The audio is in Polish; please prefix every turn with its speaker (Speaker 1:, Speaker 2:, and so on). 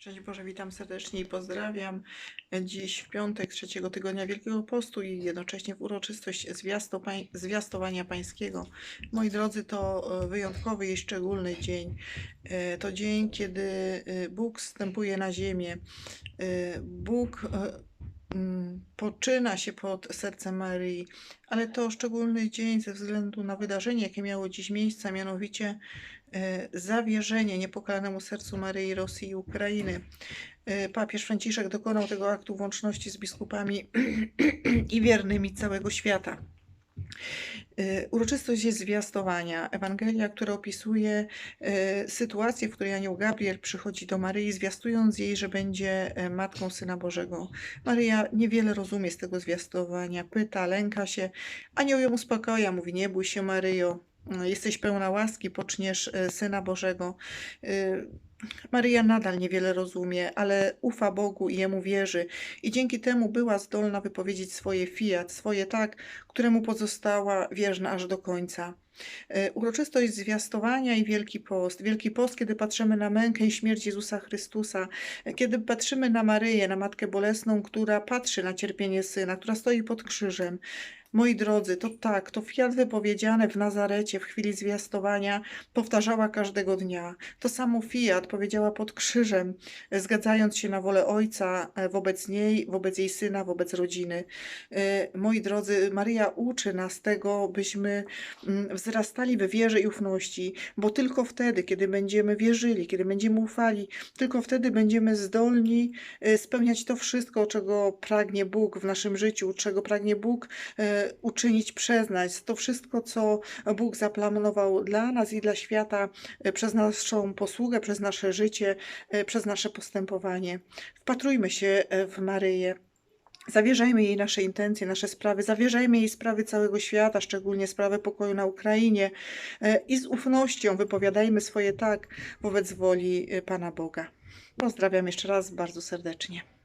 Speaker 1: Szczęść Boże, witam serdecznie i pozdrawiam. Dziś w piątek trzeciego tygodnia Wielkiego Postu i jednocześnie w uroczystość zwiastowania Pańskiego. Moi drodzy, to e, wyjątkowy i szczególny dzień. E, To dzień, kiedy e, Bóg wstępuje na ziemię. Bóg poczyna się pod sercem Maryi, ale to szczególny dzień ze względu na wydarzenie, jakie miało dziś miejsce, mianowicie e, zawierzenie niepokalanemu sercu Maryi, Rosji i Ukrainy. E, Papież Franciszek dokonał tego aktu w łączności z biskupami i wiernymi całego świata. E, Uroczystość jest zwiastowania. Ewangelia, która opisuje e, sytuację, w której anioł Gabriel przychodzi do Maryi, zwiastując jej, że będzie e, matką Syna Bożego. Maryja niewiele rozumie z tego zwiastowania, pyta, lęka się. Anioł ją uspokaja, mówi: Nie bój się, Maryjo, jesteś pełna łaski, poczniesz e, Syna Bożego. Maryja nadal niewiele rozumie, ale ufa Bogu i Jemu wierzy i dzięki temu była zdolna wypowiedzieć swoje fiat, swoje tak, któremu pozostała wierna aż do końca. E, Uroczystość zwiastowania i Wielki Post. Wielki Post, kiedy patrzymy na mękę i śmierć Jezusa Chrystusa, e, kiedy patrzymy na Maryję, na Matkę Bolesną, która patrzy na cierpienie Syna, która stoi pod krzyżem. Moi drodzy, to tak, to fiat wypowiedziane w Nazarecie w chwili zwiastowania powtarzała każdego dnia. To samo fiat powiedziała pod krzyżem, zgadzając się na wolę Ojca e, wobec niej, wobec jej Syna, wobec rodziny. E, Moi drodzy, Maryja uczy nas tego, byśmy mm, wzrastali we wierze i ufności, bo tylko wtedy, kiedy będziemy wierzyli, kiedy będziemy ufali, tylko wtedy będziemy zdolni e, spełniać to wszystko, czego pragnie Bóg w naszym życiu, czego pragnie Bóg uczynić przez nas. To wszystko, co Bóg zaplanował dla nas i dla świata e, przez naszą posługę, przez nasze życie, e, przez nasze postępowanie. Wpatrujmy się e, w Maryję. Zawierzajmy jej nasze intencje, nasze sprawy, zawierzajmy jej sprawy całego świata, szczególnie sprawę pokoju na Ukrainie i z ufnością wypowiadajmy swoje tak wobec woli Pana Boga. Pozdrawiam jeszcze raz bardzo serdecznie.